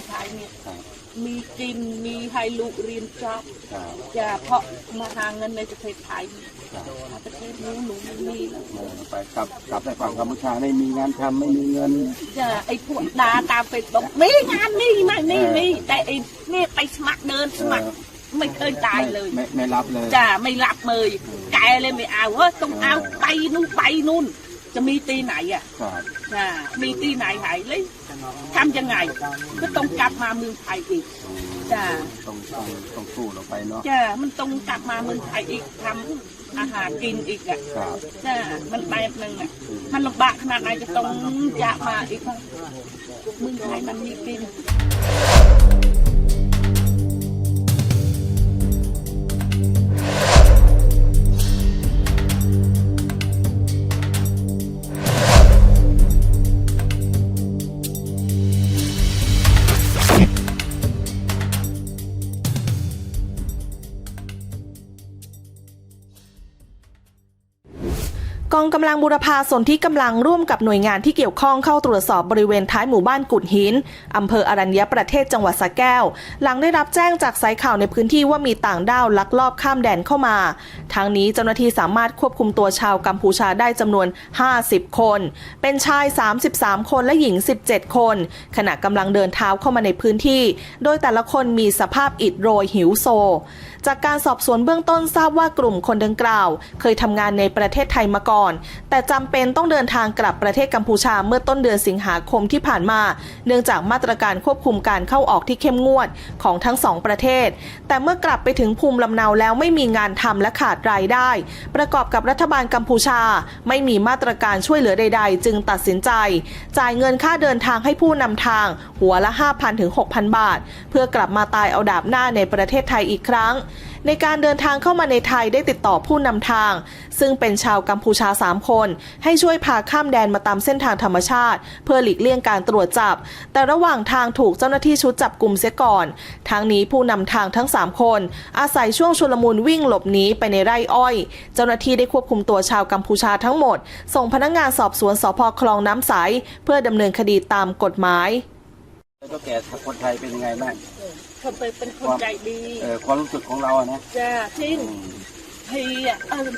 องไทยเนี่ยครับมีกินมีให้ลูกเรียนจอบครับจะเพราะมาหาเงินในประเทศไทยครับประเทศนู้นหนูไม่มีแล้วเออไปกลับกลับไปฝั่งกัมพูชาไม่มีงานทำไม่มีเงินจะไอ้พวกดาตามเฟซบุ๊กมีงานนี่ไหมนี่เออนี่แต่ไอ้นี่ไปสมัครเดินสมัครเออไม่เคยได้เลยไม่ไม่ไม่รับเลยจ้าไม่รับเลยแกเลยไม่เอาเฮ้ยต้องเอาไปนู่นไปนู่นจะมีตีไหนอะครับจ้ามีตีไหนหายเลย ทำยังไง ก็ต้องกลับมาเมืองไทยอีกอืมจ้าต้องต้องต้องสู้เราไปเนาะจ้ามันต้องกลับมาเมืองไทยอีกทำอาหารกินอีกอะครับจ้ามันแบบนึงอะมันลำบากขนาดไหนจะต้องจะมาอีกวะเมืองไทยมันมีกิน องกำลังบูรพาสนที่กำลังร่วมกับหน่วยงานที่เกี่ยวข้องเข้าตรวจสอบบริเวณท้ายหมู่บ้านกุดหินอำเภออรัญญประเทศจังหวัดสระแก้ว หลังได้รับแจ้งจากสายข่าวในพื้นที่ว่ามีต่างด้าวลักลอบข้ามแดนเข้ามาทางนี้เจ้าหน้าที่สามารถควบคุมตัวชาวกัมพูชาได้จำนวน 50 คน เป็นชาย 33 คนและหญิง 17 คน ขณะกำลังเดินเท้าเข้ามาในพื้นที่ โดยแต่ละคนมีสภาพอิดโรยหิวโซ จากการสอบสวนเบื้องต้นทราบว่ากลุ่มคนดังกล่าว เคยทำงานในประเทศไทยมาก่อน แต่จำเป็นต้องเดินทางกลับประเทศกัมพูชาเมื่อต้นเดือนสิงหาคมที่ผ่านมา เนื่องจากมาตรการควบคุมการเข้าออกที่เข้มงวดของทั้งสองประเทศ แต่เมื่อกลับไปถึงภูมิลำเนาแล้วไม่มีงานทำและขาดรายได้ ประกอบกับรัฐบาลกัมพูชา ไม่มีมาตรการช่วยเหลือใด ๆ จึงตัดสินใจ จ่ายเงินค่าเดินทางให้ผู้นำทาง หัวละ 5,000ถึง6,000 บาท เพื่อกลับมาตายเอาดาบหน้าในประเทศไทยอีกครั้ง ในการเดินทางเข้ามาในไทยได้ติดต่อผู้นำทาง ซึ่งเป็นชาวกัมพูชา 3 คน ให้ช่วยพาข้ามแดนมาตามเส้นทางธรรมชาติ เพื่อหลีกเลี่ยงการตรวจจับ แต่ระหว่างทางถูกเจ้าหน้าที่ชุดจับกลุ่มเสียก่อนทางนี้ผู้นำทางทั้ง 3 คน อาศัยช่วงชุลมุนวิ่งหลบหนีไปในไร่อ้อย เจ้าหน้าที่ได้ควบคุมตัวชาวกัมพูชาทั้งหมด ส่งพนักงานสอบสวนสพคลองน้ำใสเพื่อดำเนินคดีตามกฎหมาย แล้วก็แก่คนไทยเป็นยังไงบ้างคนไปเป็นคนใจดี เออความรู้สึกของเราอะนะจ้าจริงอืมพี่อะเออ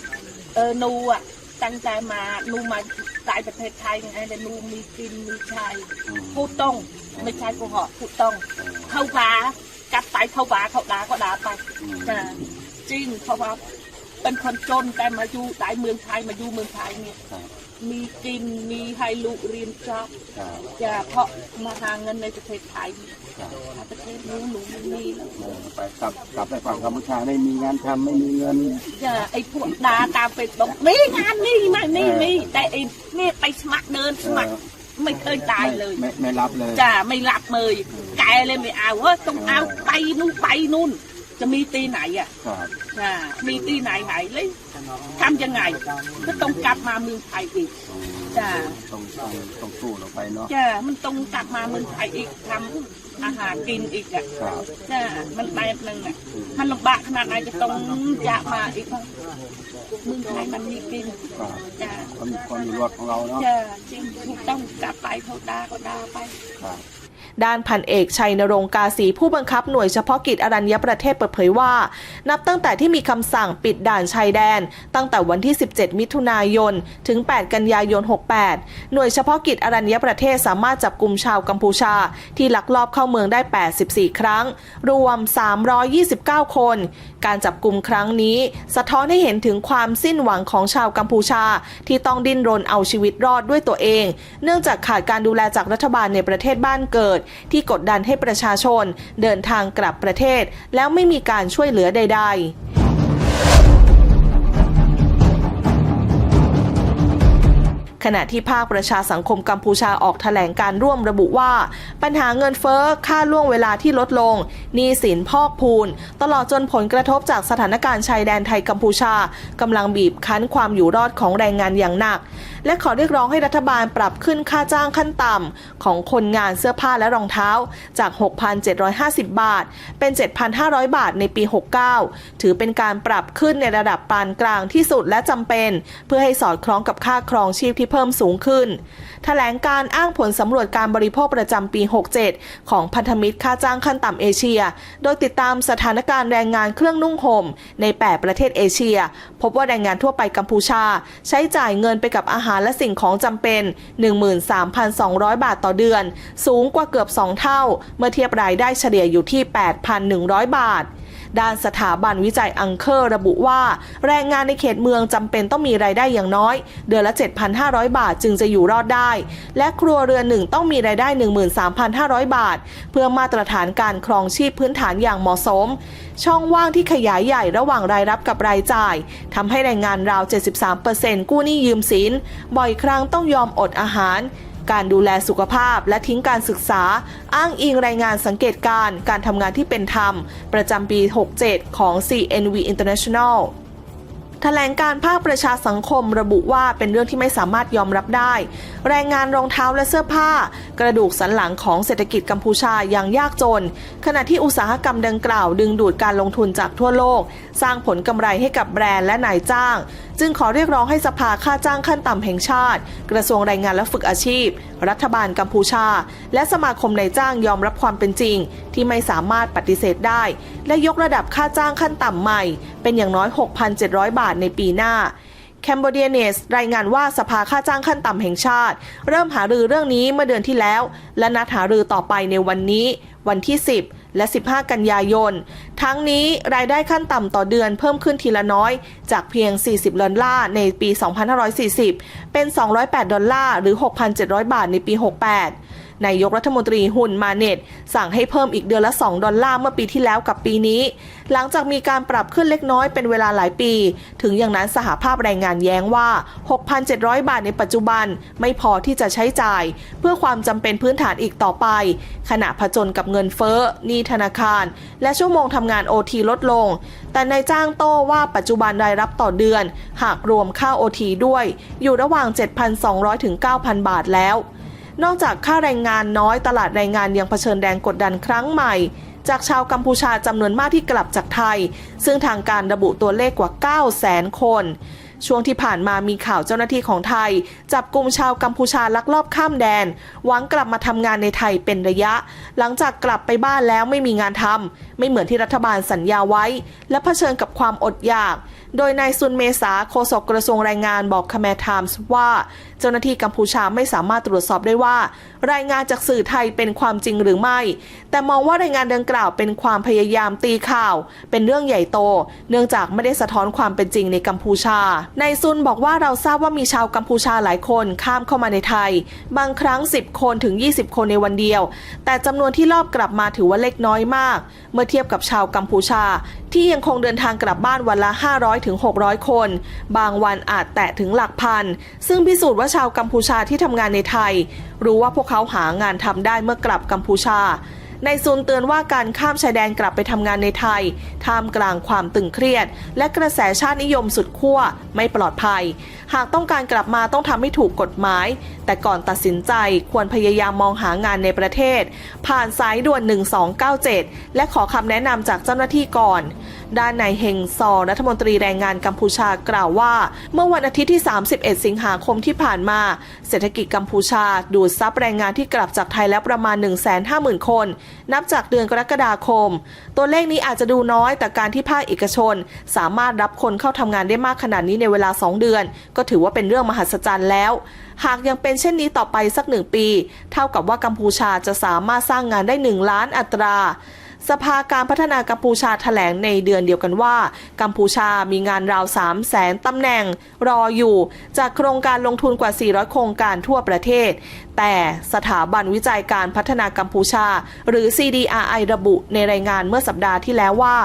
เออหนูอะตั้งใจมาหนูมาตายประเทศไทยไงแต่หนูมีกินมีใช้อืมพูดตรงไม่ใช่กูหอกพูดตรงเข้าป่ากลับไปเข้าป่าเขาด่าก็ด่าไปอืมจ้าจริงเพราะว่า เป็นคนจนแต่มาอยู่ tại เมืองไทยมาอยู่เมืองไทยเนี่ยครับมีกินมีให้ลูกเรียนจอบครับจะเพราะมาหาเงินในประเทศไทยครับประเทศนู้นหนูไม่มีแล้วเออไปกลับกลับไปฝั่งกัมพูชาไม่มีงานทำไม่มีเงินจะไอ้พวกดาตามเฟซบุ๊กมีงานนี่ไหมนี่เออนี่แต่ไอ้นี่ไปสมัครเดินสมัครไม่เคยได้เลยไม่ไม่ไม่รับเลยจ้าไม่รับเลยแกเลยไม่เอาเฮ้ยต้องเอาไปนู่นไปนู่น จะมีตีไหนอะครับจ้ามีตีไหนหายเลยทำยังไง ก็ต้องกลับมาเมืองไทยอีกอืมจ้าต้องต้องต้องสู้เราไปเนาะจ้ามันต้องกลับมาเมืองไทยอีกทำอาหารกินอีกอะครับจ้ามันแบบนึงอะมันลำบากขนาดไหนจะต้องจะมาอีกวะเมืองไทยมันมีกินครับจ้าความความอยู่รอดของเราเนาะจ้าจริงถูกต้องกลับไปเขาด่าก็ด่าไปครับ ด้านพันเอกชัยนรงกาศีผู้บังคับหน่วยเฉพาะกิจอรัญญประเทศเปิดเผยว่า นับตั้งแต่ที่มีคำสั่งปิดด่านชายแดน ตั้งแต่วันที่ 17 มิถุนายน ถึง 8 กันยายน 68 หน่วยเฉพาะกิจอรัญญประเทศสามารถจับกลุ่มชาวกัมพูชา ที่ลักลอบเข้าเมืองได้ 84 ครั้ง รวม 329 คน การจับกลุ่มครั้งนี้ สะท้อนให้เห็นถึงความสิ้นหวังของชาวกัมพูชา ที่ต้องดิ้นรนเอาชีวิตรอดด้วยตัวเอง เนื่องจากขาดการดูแลจากรัฐบาลในประเทศบ้านเกิดที่กดดันให้ประชาชนเดินทางกลับประเทศ แล้วไม่มีการช่วยเหลือใด ๆ ขณะที่ภาคประชาสังคมกัมพูชาออกแถลงการร่วมระบุว่า ปัญหาเงินเฟ้อค่าล่วงเวลาที่ลดลงหนี้สินพอกพูน ตลอดจนผลกระทบจากสถานการณ์ชายแดนไทยกัมพูชากำลังบีบคั้นความอยู่รอดของแรงงานอย่างหนัก และขอเรียกร้องให้รัฐบาลปรับขึ้นค่าจ้างขั้นต่ำของคนงานเสื้อผ้าและรองเท้าจาก 6,750 บาท เป็น 7,500 บาทในปี 69 ถือเป็นการปรับขึ้นในระดับปานกลางที่สุดและจำเป็น เพื่อให้สอดคล้องกับค่าครองชีพที่เพิ่มสูงขึ้นแถลงการอ้างผลสำรวจการบริโภคประจำปี 67 ของพันธมิตรค่าจ้างขั้นต่ำเอเชีย โดยติดตามสถานการณ์แรงงานเครื่องนุ่งห่มใน 8 ประเทศเอเชีย พบว่าแรงงานทั่วไปกัมพูชา ใช้จ่ายเงินไปกับอาหารและสิ่งของจำเป็น 13,200 บาทต่อเดือน สูงกว่าเกือบ 2 เท่า เมื่อเทียบรายได้เฉลี่ยอยู่ที่ 8,100 บาท ด้านสถาบันวิจัยอังเคอร์ระบุว่า แรงงานในเขตเมืองจำเป็นต้องมีรายได้อย่างน้อย เดือนละ 7,500 บาทจึงจะอยู่รอดได้ และครัวเรือนหนึ่งต้องมีรายได้ 13,500 บาท เพื่อมาตรฐานการครองชีพพื้นฐานอย่างเหมาะสม ช่องว่างที่ขยายใหญ่ระหว่างรายรับกับรายจ่ายทำให้แรงงานราว 73%กู้หนี้ยืมสิน บ่อยครั้งต้องยอมอดอาหาร การดูแลสุขภาพและทิ้งการศึกษา อ้างอิงรายงานสังเกตการณ์การทำงานที่เป็นธรรม ประจำปี 67 ของ CNV International แถลงการภาคประชาสังคมระบุว่าเป็นเรื่องที่ไม่สามารถยอมรับได้ แรงงานรองเท้าและเสื้อผ้า กระดูกสันหลังของเศรษฐกิจกัมพูชายังยากจน ขณะที่อุตสาหกรรมดังกล่าวดึงดูดการลงทุนจากทั่วโลก สร้างผลกำไรให้กับแบรนด์และนายจ้างจึงขอเรียกร้องให้สภาค่าจ้างขั้นต่ำแห่งชาติ กระทรวงแรงงานและฝึกอาชีพ รัฐบาลกัมพูชา และสมาคมนายจ้างยอมรับความเป็นจริง ที่ไม่สามารถปฏิเสธได้ และยกระดับค่าจ้างขั้นต่ำใหม่ เป็นอย่างน้อย 6,700 บาทในปีหน้าแคนเบเดียเนสรายงานว่าสภาค่าจ้างขั้นต่ำแห่งชาติ เริ่มหารือเรื่องนี้เมื่อเดือนที่แล้ว และนัดหารือต่อไปในวันนี้ วันที่ 10 และ 15 กันยายน ทั้งนี้รายได้ขั้นต่ำต่อเดือนเพิ่มขึ้นทีละน้อย จากเพียง 40 ดอลลาร์ในปี 2540 เป็น 208 ดอลลาร์ หรือ 6,700 บาทในปี 68 นายกรัฐมนตรีฮุนมาเน็ตสั่งให้เพิ่มอีกเดือนละ 2 ดอลลาร์เมื่อปีที่แล้วกับปีนี้ หลังจากมีการปรับขึ้นเล็กน้อยเป็นเวลาหลายปี ถึงอย่างนั้นสหภาพแรงงานแย้งว่า 6,700 บาทในปัจจุบันไม่พอที่จะใช้จ่าย เพื่อความจำเป็นพื้นฐานอีกต่อไป ขณะผจญกับเงินเฟ้อหนี้ธนาคาร และชั่วโมงทำงานโอทีลดลง แต่นายจ้างโต้ว่าปัจจุบันรายรับต่อเดือน หากรวมค่าโอทีด้วย อยู่ระหว่าง 7,200ถึง9,000 บาทแล้ว นอกจากค่าแรงงานน้อยตลาดแรงงานยังเผชิญแรงกดดันครั้งใหม่ จากชาวกัมพูชาจำนวนมากที่กลับจากไทย ซึ่งทางการระบุตัวเลขกว่า 9 0 0 0 0 0 คน ช่วงที่ผ่านมามีข่าวเจ้าหน้าที่ของไทย จับกลุ่มชาวกัมพูชาลักลอบข้ามแดน หวังกลับมาทำงานในไทยเป็นระยะ หลังจากกลับไปบ้านแล้วไม่มีงานทำไม่เหมือนที่รัฐบาลสัญญาไว้ และเผชิญกับความอดอยาก โดยนายซุนเมษาโฆษกกระทรวงแรงงานบอกคาแมไทมส์ว่า เจ้าหน้าที่กัมพูชาไม่สามารถตรวจสอบได้ว่า รายงานจากสื่อไทยเป็นความจริงหรือไม่ แต่มองว่ารายงานดังกล่าวเป็นความพยายามตีข่าว เป็นเรื่องใหญ่โต เนื่องจากไม่ได้สะท้อนความเป็นจริงในกัมพูชานายซุนบอกว่าเราทราบว่ามีชาวกัมพูชาหลายคนข้ามเข้ามาในไทย บางครั้ง 10 คนถึง 20 คนในวันเดียว แต่จำนวนที่รอบกลับมาถือว่าเล็กน้อยมาก เมื่อเทียบกับชาวกัมพูชา ที่ยังคงเดินทางกลับบ้านวันละ 500ถึง600 คน บางวันอาจแตะถึงหลักพัน ซึ่งพิสูจน์ว่าชาวกัมพูชาที่ทำงานในไทย รู้ว่าพวกเขาหางานทำได้เมื่อกลับกัมพูชา ในซุนเตือนว่าการข้ามชายแดนกลับไปทำงานในไทย ท่ามกลางความตึงเครียด และกระแสชาตินิยมสุดขั้วไม่ปลอดภัย หากต้องการกลับมาต้องทำให้ถูกกฎหมาย แต่ก่อนตัดสินใจควรพยายามมองหางานในประเทศ ผ่านสายด่วน 1297 และขอคำแนะนำจากเจ้าหน้าที่ก่อน ด้านนายเฮงซอรัฐมนตรีแรงงานกัมพูชากล่าวว่า เมื่อวันอาทิตย์ที่ 31 สิงหาคมที่ผ่านมา เศรษฐกิจกัมพูชาดูดซับแรงงานที่กลับจากไทยแล้วประมาณ 150,000 คน นับจากเดือนกรกฎาคม ตัวเลขนี้อาจจะดูน้อยแต่การที่ภาคเอกชน สามารถรับคนเข้าทำงานได้มากขนาดนี้ในเวลา 2 เดือน ก็ถือว่าเป็นเรื่องมหัศจรรย์แล้ว หากยังเป็นเช่นนี้ต่อไปสักหนึ่งปี เท่ากับว่ากัมพูชาจะสามารถสร้างงานได้ 1 ล้านอัตรา สภาการพัฒนากัมพูชาแถลงในเดือนเดียวกันว่า กัมพูชามีงานราว3 0 0แสนตำแหน่งรออยู่ จากโครงการลงทุนกว่า 400 โครงการทั่วประเทศ แต่สถาบันวิจัยการพัฒนากัมพูชา หรือ CDRI ระบุในรายงานเมื่อสัปดาห์ที่แล้วว่า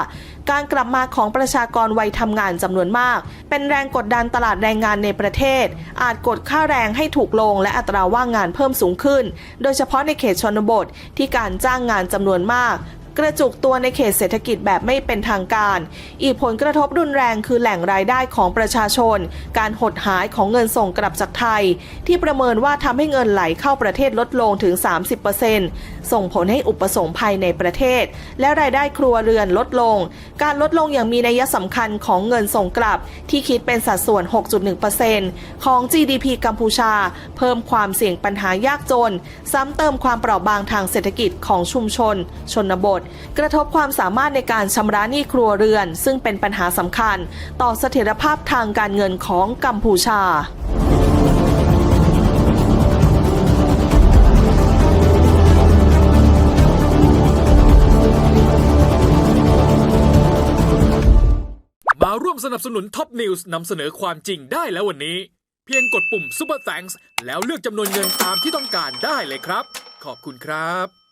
การกลับมาของประชากรวัยทำงานจำนวนมาก เป็นแรงกดดันตลาดแรงงานในประเทศ อาจกดค่าแรงให้ถูกลงและอัตราว่างงานเพิ่มสูงขึ้น โดยเฉพาะในเขตชนบทที่การจ้างงานจำนวนมาก กระจุกตัวในเขตเศรษฐกิจแบบไม่เป็นทางการ อีกผลกระทบรุนแรงคือแหล่งรายได้ของประชาชน การหดหายของเงินส่งกลับจากไทย ที่ประเมินว่าทำให้เงินไหลเข้าประเทศลดลงถึง 30%ส่งผลให้อุปสงค์ภายในประเทศ และรายได้ครัวเรือนลดลง การลดลงอย่างมีนัยสำคัญของเงินส่งกลับ ที่คิดเป็นสัดส่วน 6.1%ของ GDP กัมพูชา เพิ่มความเสี่ยงปัญหายากจน ซ้ำเติมความเปราะบางทางเศรษฐกิจของชุมชน ชนบทกระทบความสามารถในการชำระหนี้ครัวเรือน ซึ่งเป็นปัญหาสำคัญ ต่อเสถียรภาพทางการเงินของกัมพูชามาร่วมสนับสนุนท็อปนิวส์นำเสนอความจริงได้แล้ววันนี้ เพียงกดปุ่ม Super Thanks แล้วเลือกจำนวนเงินตามที่ต้องการได้เลยครับ ขอบคุณครับ